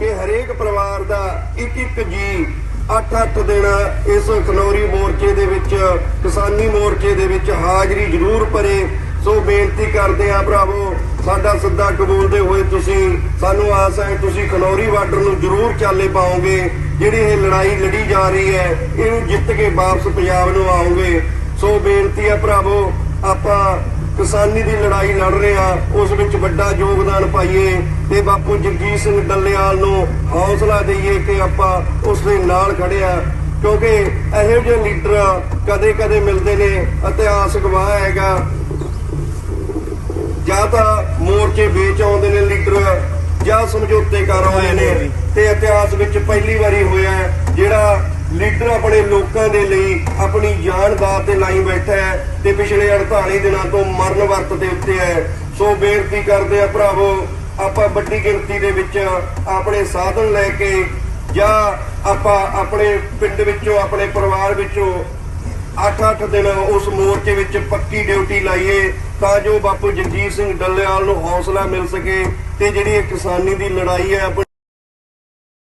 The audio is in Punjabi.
ਕਿ ਹਰੇਕ ਪਰਿਵਾਰ ਦਾ ਇੱਕ ਇੱਕ ਜੀ 8-8 ਦਿਨ ਇਸ ਖਨੌਰੀ ਮੋਰਚੇ ਦੇ ਵਿੱਚ, ਕਿਸਾਨੀ ਮੋਰਚੇ ਦੇ ਵਿੱਚ ਹਾਜ਼ਰੀ ਜ਼ਰੂਰ ਭਰੇ। ਸੋ ਬੇਨਤੀ ਕਰਦੇ ਆ ਭਰਾਵੋ, ਸਾਡਾ ਸੱਦਾ ਕਬੂਲਦੇ ਹੋਏ ਤੁਸੀਂ, ਸਾਨੂੰ ਆਸ ਹੈ ਤੁਸੀਂ ਖਨੌਰੀ ਬਾਰਡਰ ਨੂੰ ਜ਼ਰੂਰ ਚਾਲੇ ਪਾਓਗੇ। ਜਿਹੜੀ ਇਹ ਲੜਾਈ ਲੜੀ ਜਾ ਰਹੀ ਹੈ, ਇਹਨੂੰ ਜਿੱਤ ਕੇ ਵਾਪਸ ਪੰਜਾਬ ਨੂੰ ਆਓਗੇ। ਸੋ ਬੇਨਤੀ ਹੈ ਭਰਾਵੋ, ਆਪਾਂ ਕਿਸਾਨੀ ਦੀ ਲੜਾਈ ਲੜ ਰਹੇ ਆ ਉਸ ਵਿੱਚ ਵੱਡਾ ਯੋਗਦਾਨ ਪਾਈਏ ਤੇ ਬਾਪੂ ਜਗਜੀਤ ਸਿੰਘ ਡੱਲੇਵਾਲ ਨੂੰ ਹੌਸਲਾ ਦਈਏ ਕਿ ਆਪਾਂ ਉਸ ਦੇ ਨਾਲ ਖੜਿਆ ਕਿਉਂਕਿ ਇਹੋ ਜਿਹੇ ਲੀਡਰ ਕਦੇ-ਕਦੇ ਮਿਲਦੇ ਨੇ ਇਤਿਹਾਸ ਗਵਾਹ ਹੈਗਾ। ਜਾਂ ਤਾਂ ਮੋਰਚੇ ਵੇਚ ਆਉਂਦੇ ਨੇ ਲੀਡਰ, ਜਾਂ ਸਮਝੌਤੇ ਕਰ ਆਉਂਦੇ ਨੇ। ਤੇ ਇਤਿਹਾਸ ਵਿੱਚ ਪਹਿਲੀ ਵਾਰੀ ਹੋਇਆ ਆਪਣੇ ਲੋਕਾਂ ਦੇ ਲਈ ਆਪਣੀ ਜਾਨ ਦਾ ਤੇ ਲਾਈ ਬੈਠਾ ਹੈ ਤੇ ਪਿਛਲੇ 48 ਦਿਨਾਂ ਤੋਂ ਮਰਨ ਵਰਤ ਦੇ ਉੱਤੇ ਹੈ। ਸੋ ਬੇਨਤੀ ਕਰਦੇ ਆ ਭਰਾਵੋ, ਆਪਾਂ ਵੱਡੀ ਗਿਣਤੀ ਦੇ ਵਿੱਚ ਆਪਣੇ ਸਾਧਨ ਲੈ ਕੇ ਜਾਂ ਆਪਾਂ ਆਪਣੇ ਪਿੰਡ ਵਿੱਚੋਂ, ਆਪਣੇ ਪਰਿਵਾਰ ਵਿੱਚੋਂ 8-8 ਦਿਨ ਉਸ ਮੋਰਚੇ ਵਿੱਚ ਪੱਕੀ ਡਿਊਟੀ ਲਾਈਏ ਤਾਂ ਜੋ ਬਾਪੂ ਜਗਜੀਤ ਸਿੰਘ ਡੱਲੇਵਾਲ ਨੂੰ ਹੌਸਲਾ ਮਿਲ ਸਕੇ ਤੇ ਜਿਹੜੀ ਇਹ ਕਿਸਾਨੀ ਦੀ ਲੜਾਈ ਹੈ